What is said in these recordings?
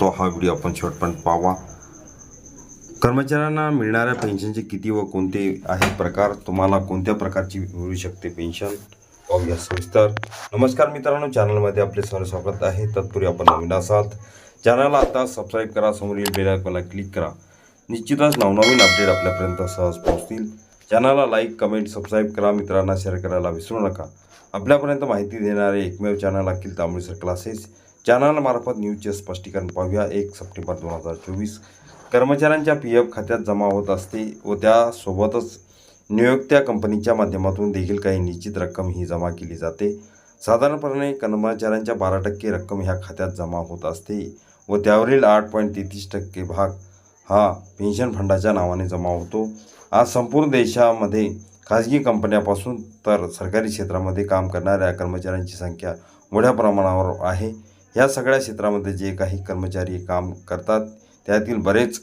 तो हा व्हिडिओ आपण शेवटपर्यंत पाहावा. कर्मचाऱ्यांना मिळणाऱ्या पेन्शनचे किती व कोणते आहेत प्रकार? तुम्हाला कोणत्या प्रकारची मिळू शकते पेन्शन पाहूया सविस्तर. नमस्कार मित्रांनो चॅनलमध्ये आपले सर्व स्वागत आहे. तत्पूर्वी आपण नवीन असाल चॅनलला आता सबस्क्राईब करा समोरील बेल आयकॉनला क्लिक करा. निश्चितच नवनवीन अपडेट आपल्यापर्यंत सहज पोहोचतील. चॅनलला लाईक कमेंट सबस्क्राईब करा. मित्रांना शेअर करायला विसरू नका. आपल्यापर्यंत माहिती देणारे एकमेव चॅनल अखिल तांबळीसर क्लासेस चॅनलमार्फत न्यूजचे स्पष्टीकरण पाहूया. एक सप्टेंबर दोन हजार चोवीस. कर्मचाऱ्यांच्या पी एफ खात्यात जमा होत असते व त्यासोबतच नियोक्त्या कंपनीच्या माध्यमातून देखील काही निश्चित रक्कम ही जमा केली जाते. साधारणपणे कर्मचाऱ्यांच्या बारा टक्के रक्कम ह्या खात्यात जमा होत असते व त्यावरील आठ पॉईंट तेहतीस टक्के भाग हा पेन्शन फंडाच्या नावाने जमा होतो. आज संपूर्ण देशामध्ये खाजगी कंपन्यापासून तर सरकारी क्षेत्रामध्ये काम करणाऱ्या कर्मचाऱ्यांची संख्या मोठ्या प्रमाणावर आहे. या सगळ्या क्षेत्रामध्ये जे काही कर्मचारी काम करतात त्यातील बरेच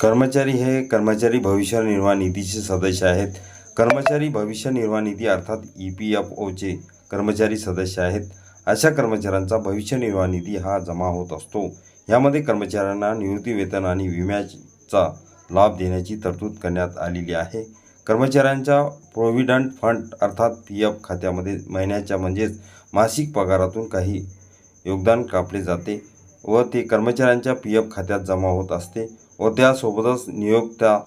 कर्मचारी हे कर्मचारी भविष्य निर्वाह निधीचे सदस्य आहेत. कर्मचारी भविष्य निर्वाह निधी अर्थात ई पी एफ ओचे कर्मचारी सदस्य आहेत. अशा कर्मचाऱ्यांचा भविष्य निर्वाह निधी हा जमा होत असतो. यामध्ये कर्मचाऱ्यांना निवृत्ती वेतन आणि विम्याचा लाभ देण्याची तरतूद करण्यात आलेली आहे. कर्मचाऱ्यांच्या प्रोव्हिडंट फंड अर्थात पी एफ खात्यामध्ये महिन्याच्या म्हणजेच मासिक पगारातून काही योगदान कापले जाते व ते कर्मचाऱ्यांच्या पी एफ खात्यात जमा होत असते व त्यासोबतच नियोक्त्या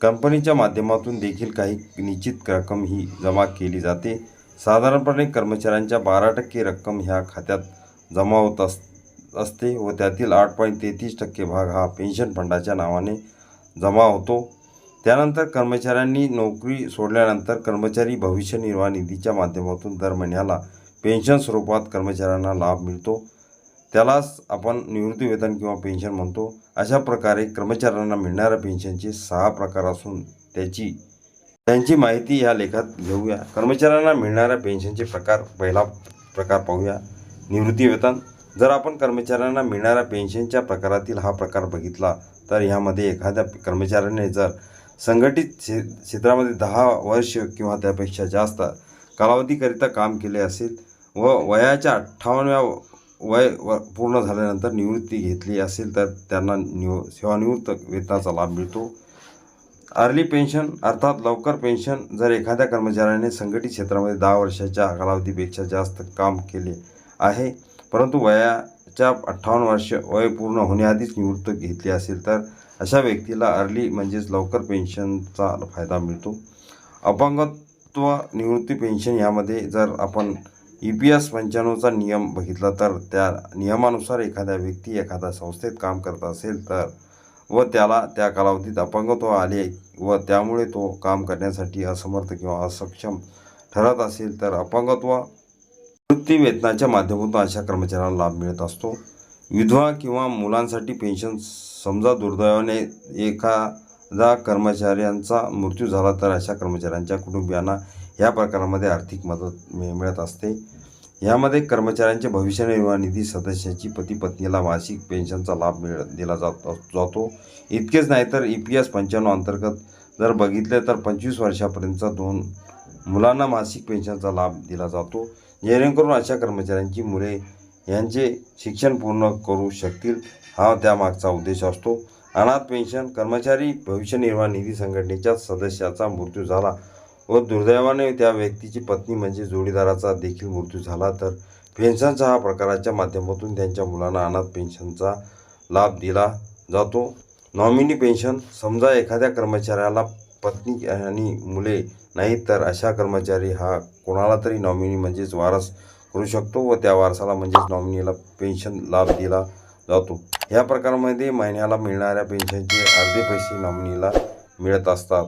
कंपनीच्या माध्यमातून देखील काही निश्चित रक्कम ही जमा केली जाते. साधारणपणे कर्मचाऱ्यांच्या बारा टक्के रक्कम ह्या खात्यात जमा होत अस असते व त्यातील आठ पॉईंट तेहतीस टक्के भाग हा पेन्शन फंडाच्या नावाने जमा होतो. त्यानंतर कर्मचाऱ्यांनी नोकरी सोडल्यानंतर कर्मचारी भविष्य निर्वाह निधीच्या माध्यमातून दर महिन्याला पेन्शन स्वरूपात कर्मचाऱ्यांना लाभ मिळतो. त्यालाच आपण निवृत्तीवेतन किंवा पेन्शन म्हणतो. अशा प्रकारे कर्मचाऱ्यांना मिळणाऱ्या पेन्शनचे सहा प्रकार असून त्याची त्यांची माहिती या लेखात घेऊया. कर्मचाऱ्यांना मिळणाऱ्या पेन्शनचे प्रकार पहिला प्रकार पाहूया. निवृत्तीवेतन जर आपण कर्मचाऱ्यांना मिळणाऱ्या पेन्शनच्या प्रकारातील हा प्रकार बघितला तर ह्यामध्ये एखाद्या कर्मचाऱ्याने जर संघटित क्षेत्रामध्ये दहा वर्ष किंवा त्यापेक्षा जास्त कालावधीकरिता काम केले असेल व वयाच्या अठ्ठावन्नव्या वय व पूर्ण झाल्यानंतर निवृत्ती घेतली असेल तर त्यांना निव सेवानिवृत्त वेतनाचा लाभ मिळतो. अर्ली पेन्शन अर्थात लवकर पेन्शन जर एखाद्या कर्मचाऱ्याने संघटित क्षेत्रामध्ये दहा वर्षाच्या कालावधीपेक्षा जास्त काम केले आहे परंतु वयाच्या अठ्ठावन्न वर्ष वय पूर्ण होण्याआधीच निवृत्त घेतली असेल तर अशा व्यक्तीला अर्ली म्हणजेच लवकर पेन्शनचा फायदा मिळतो. अपंगत्व निवृत्ती पेन्शन यामध्ये जर आपण ई पी एस पंच्याण्णवचा नियम बघितला तर त्या नियमानुसार एखाद्या व्यक्ती एखाद्या संस्थेत काम करत असेल तर व त्याला त्या कालावधीत अपंगत्व आले व त्यामुळे तो काम करण्यासाठी असमर्थ किंवा असक्षम ठरत असेल तर अपंगत्व वृत्ती वेतनाच्या माध्यमातून अशा कर्मचाऱ्यांना लाभ मिळत असतो. विधवा किंवा मुलांसाठी पेन्शन समजा दुर्दैवाने एखादा कर्मचाऱ्यांचा मृत्यू झाला तर अशा कर्मचाऱ्यांच्या कुटुंबियांना या प्रकारामध्ये आर्थिक मदत मिळत असते. यामध्ये कर्मचाऱ्यांच्या भविष्य निर्वाह निधी सदस्याची पती पत्नीला मासिक पेन्शनचा लाभ मिळ दिला जात जातो. इतकेच नाही तर ई पी एस पंच्याण्णव अंतर्गत जर बघितले तर पंचवीस वर्षापर्यंतचा दोन मुलांना मासिक पेन्शनचा लाभ दिला जातो. जेणेकरून अशा कर्मचाऱ्यांची मुले यांचे शिक्षण पूर्ण करू शकतील हा त्यामागचा उद्देश असतो. अनाथ पेन्शन कर्मचारी भविष्य निर्वाह निधी संघटनेच्या सदस्याचा मृत्यू झाला. व दुर्दैवाने त्या व्यक्तीची पत्नी म्हणजे जोडीदाराचा देखील मृत्यू झाला. तर पेन्शनचा हा प्रकाराच्या माध्यमातून त्यांच्या मुलांना अनाथ पेन्शनचा लाभ दिला जातो. नॉमिनी पेन्शन समजा एखाद्या कर्मचाऱ्याला पत्नी आणि मुले नाहीत तर अशा कर्मचारी हा कोणाला तरी नॉमिनी म्हणजेच वारस करू शकतो व त्या वारसाला म्हणजेच नॉमिनीला पेन्शन लाभ दिला जातो. या प्रकारामध्ये महिन्याला मिळणाऱ्या पेन्शनचे अर्धे पैसे नॉमिनीला मिळत असतात.